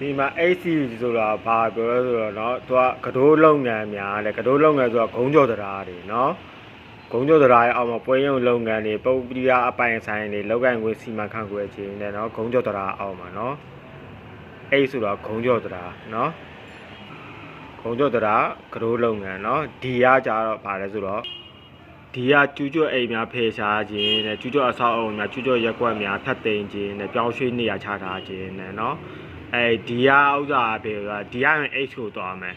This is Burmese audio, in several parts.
ဒီမှာ AC ဆိုတာဘာပြောလဲဆိုတော့เนาะသူကကတိုးလုပ်ငန်းများတယ်ကတိုးလုပ်ငန်းဆိုတာဂုံးကြော်တရားတွေเนาะဂုံးကြော်တရားရဲ့အောက်မှာပွဲရုံလုပ်ငန်းတွေပုပ်ပရိယာအပိုင်ဆိုင်တွေလောက်ကိုင်ဝင်စီမံခန့်ခွဲခြင်းနဲ့เนาะဂုံးကြော်တရားအောက်မှာเนาะအဲ့ဆိုတော့ဂုံးကြော်တရားเนาะဂုံးကြော်တရားကတိုးလုပ်ငန်းเนาะဒီကကြတော့ဘာလဲဆိုတော့ဒီကကျူးကျော်အိမ်များဖေရှားခြင်းနဲ့ကျူးကျော်အဆောက်အအုံများကျူးကျော်ရက်ကွက်များထပ်သိမ်းခြင်းနဲ့ပြောင်းရွှေ့နေရာချထားခြင်းနဲ့เนาะ အဲဒီကဥစ္စာပဲကဒီကရင် h ကိုသွားမယ်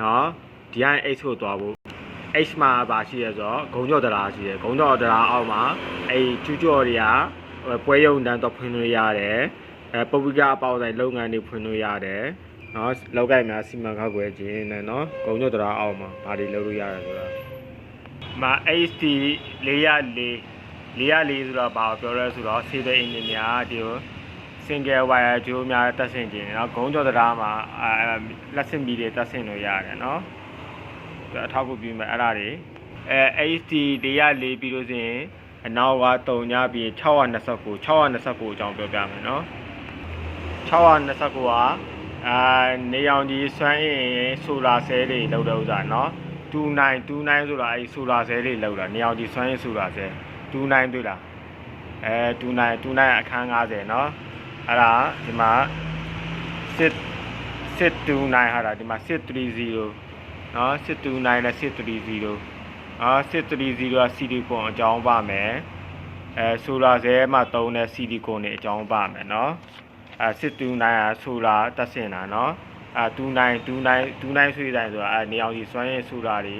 နော်ဒီကရင် h ကိုသွားဖို့ h မှာပါရှိရဆိုဂုံကြော်တရာရှိရဂုံကြော်တရာအောက်မှာအဲကျူးကြော်တွေကပွဲရုံတန်းတော့ဖွင့်လို့ရတယ်အဲပုပ်ပိကအပေါက်ဆိုင်လုပ်ငန်းတွေဖွင့်လို့ရတယ်နော်လောက်ကများစီမံခန့်ခွဲခြင်းနဲ့နော်ဂုံကြော်တရာအောက်မှာဘာတွေလုပ်လို့ရတယ်ဆိုတာမာ HD 404 404ဆိုတော့ဘာပြောရဲဆိုတော့ civil engineer ဒီ single wire ကြိုးများတက်ဆင်ခြင်းเนาะဂုံးကြော်တရားမှာအဲလက်ဆင့်ပြီးတွေတက်ဆင်လို့ရတယ်เนาะဒါအထောက်အကူပြုမယ်အဲ့ဒါတွေအဲ HD 404ပြီးလို့ဆိုရင်အနောက်ကတုံညပြီး629 629အကြောင်းပြောပြမယ်เนาะ629ကအာနေရောင်ကြီးစွမ်းအင်ဆိုလာဆဲတွေလောက်တဲ့ဥစ္စာเนาะ29 29ဆိုတာအဲဆိုလာဆဲတွေလောက်တာနေရောင်ကြီးစွမ်းအင်ဆိုလာဆဲ29တွေ့လားအဲ29 29အခန်း90เนาะ အဲ့ဒါဒီမှာ6 629ဟာတာဒီမှာ630နော်629နဲ့630အာ630ကစီလီကွန်အကြောင်းပါမယ်အဲဆိုလာဆဲမှာတုံးတဲ့စီလီကွန်တွေအကြောင်းပါမယ်နော်အဲ629ဟာဆိုလာတက်ဆင်တာနော်အဲ29 29 29ဆွေးတိုင်းဆိုတာအဲနေအောင်ကြီးစွမ်းရည်ဆိုလာတွေ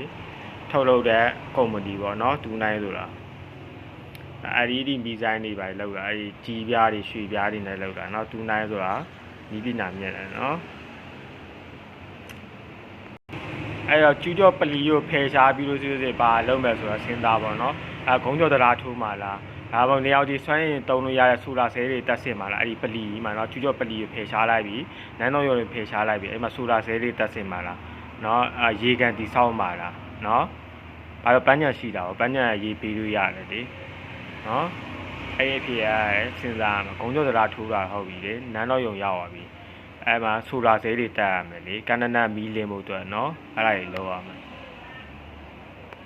ထုတ်လုပ်တဲ့ကုမ္ပဏီပေါ့နော်29ဆိုတာ အဲ့ဒီဒီဒီဇိုင်းတွေပါလောက်တာအဲ့ဒီကြီးပြားတွေရွှေပြားတွေနဲ့လောက်တာเนาะတူနိုင်ဆိုတာနီးပညာမြင့်တယ်เนาะအဲ့တော့ကျူးကျော်ပလီကိုဖယ်ရှားပြီးလို့ဆိုရင်ဘာလုပ်မယ်ဆိုတာစဉ်းစားပါเนาะအဲဂုံးကျော်တရားထိုးမှလားဒါပေါ့နေရာဒီဆွမ်းရင်တုံလို့ရတဲ့ဆိုလာဆဲတွေတက်ဆင်မှလားအဲ့ဒီပလီမှာเนาะကျူးကျော်ပလီကိုဖယ်ရှားလိုက်ပြီးနန်းတော်ရုံတွေဖယ်ရှားလိုက်ပြီးအဲ့မှာဆိုလာဆဲတွေတက်ဆင်မှလားเนาะအဲရေကန်တီဆောက်မှလားเนาะဘာလို့ပန်းညံရှိတာပေါ့ပန်းညံရေပေးလို့ရတယ်လေ နော်အဲ့ဒီအဖြစ်ရစဉ်းစားရမှာဂုံကျော်တရားထိုးတာဟုတ်ပြီလေနန်းတော်ယုံရောက်သွားပြီအဲ့မှာဆိုလာဈေးတွေတက်ရမယ်လေကန္နနမီးလင်းဖို့အတွက်နော်အဲ့ဒါတွေလောက်ရမယ်